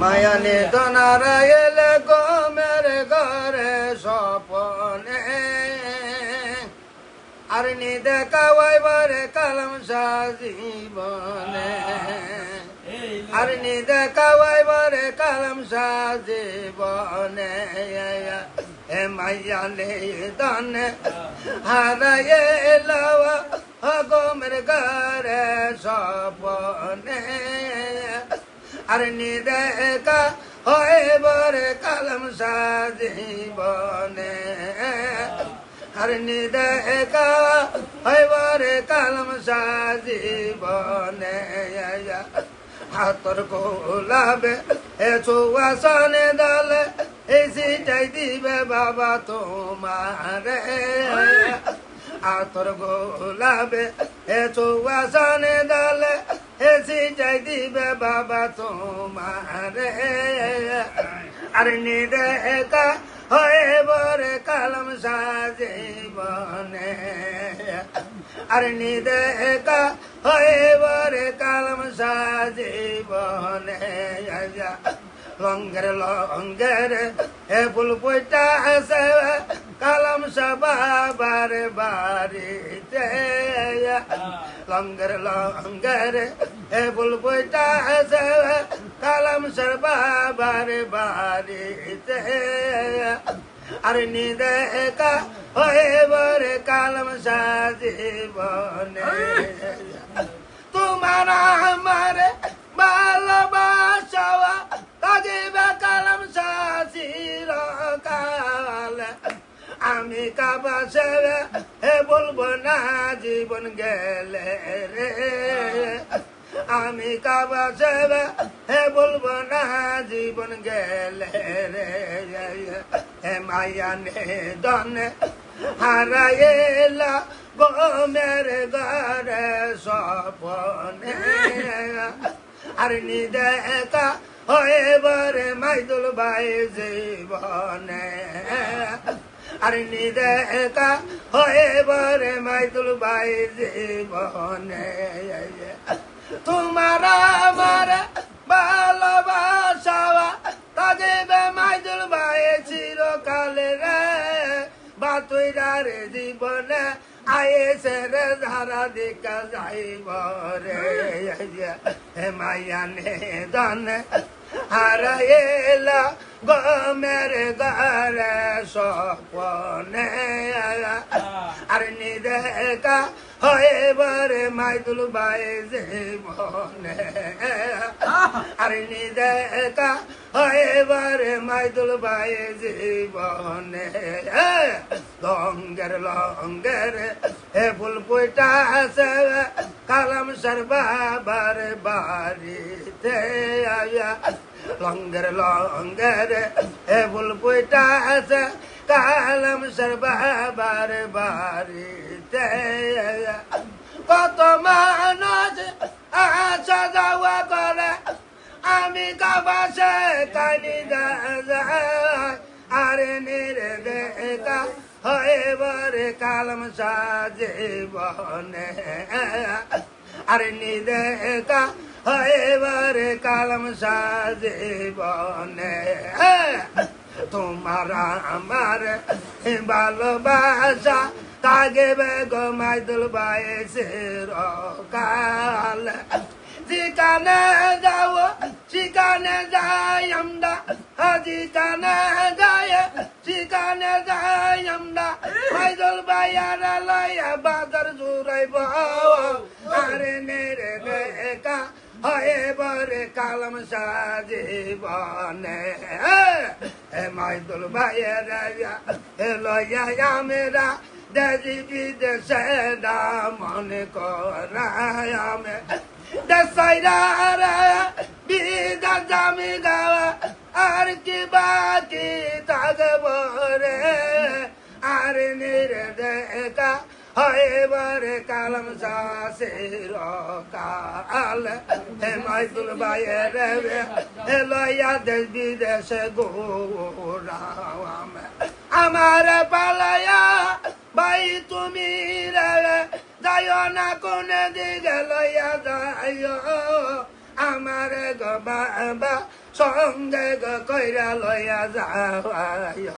মায়ানে দনারা এলে গমের ঘরে স্বপনে। আর নি দেখাওয়াই বরে কালাম সাজীবনে। আর নি দেখাওয়াই বরে কালাম সাজীবনে। হে মায়ানে দনে হারায়ে লওয়া গমের ঘরে স্বপনে। আর নিদেকা হয় বরে কালম সাজীবনে আর নিদেকা হয় বরে কালম সাজীবনে হাতর গোলাবে এ চৌয়াসনে দলে এই সিটাই দিবে বাবা তোমারে। আতর গোলাবে এ চৌয়াসনে দলে এ সিটাই দিবে বাবা তোমারে। আর নিদেকা হয়ে বরে কালম সাজীবনে আর নিদেকা হয়ে বরে কালম সাজীবনে লঙ্গের লঙ্গের হে ফুল পয়টা আছে কালাম সবার বাড়িতে। লঙ্গের লঙ্গের পয়টা আছে কালাম সবার বাড়িতে। আর নিদেকা হয়ে বরে কালাম সাজীবনে তোমার আমার ভালোবাসা তাজিবে কালাম সাজির কাল আমি কাবা সেবে হে বলব না জীবন গেলে রে। আমি কাবা সেবে হে বলব না, জীবন গেলে রে হে মায়া নে দনে হারাইলা গো মেরে ঘরে সপনে আর নিদেকা হয়ে বরে মাইদুল ভাই জীবনে। আর নিদেকা হয়ে বরে মাইদুল ভাই জীবনে। তোমার আমার ভালোবাসা তাজেবে মাইদুল ভাই চিরকালে রে। বাতুইরা রে জীবনে আয়েছে রে, ধারা দেখা যাইব রে। মায়া নে দনে হারাইলা গমের ঘরে সপনে আর নিদেকা হয়ে বরে মাইদুল বাই জীবনে আর নিদেকা হয়ে বরে মাইদুল বাই জীবনে লঙ্গের লঙ্গের হে ফুল পুইটা আছে কালাম সরবার বাড়িতে আয়া। লঙ্গের লঙ্গের হে ফুল পুইটা আছে কালাম সরবার বাড়িতে কত মানুষ আসা যাওয়া করে আমি কাবাসে কানি আরে নিরে দেখা হয়ে বরে কালম সাজে বনে আরে নিদেকা হয়ে বরে কালম সাজে বনে তোমার আমার ভালোবাসা তাগে বেগো মাইদুল বায়েসের কাল যেখানে যাও, সেখানে যাই আমরা। যেখানে যায়, সেখানে যাই আমরা। মাইদুল বাইয়ারা লইয়া বাজার জুড়াইব। আরে নেরে দেখা হয়ে বরে কালম সাজীবনে। হে মাইদুল ভাইয়েরা হে লইয়া দেশি বিদেশে না মনে করায় আমি দেশাইরা বিদা জামি গাওয়া আর কি বাকি থাকব রে আর নিরে দেখা হয় বরে কালম সাসের কাল হে মাইদুল বাইয়ের হে লইয়া দেশ বিদেশে গোরাম আমার পালায়া ভাই তুমি যাইও না, কোনে দিকে লইয়া যাইও। আমার গো বা সঙ্গে কইরা লইয়া যাওয়ায়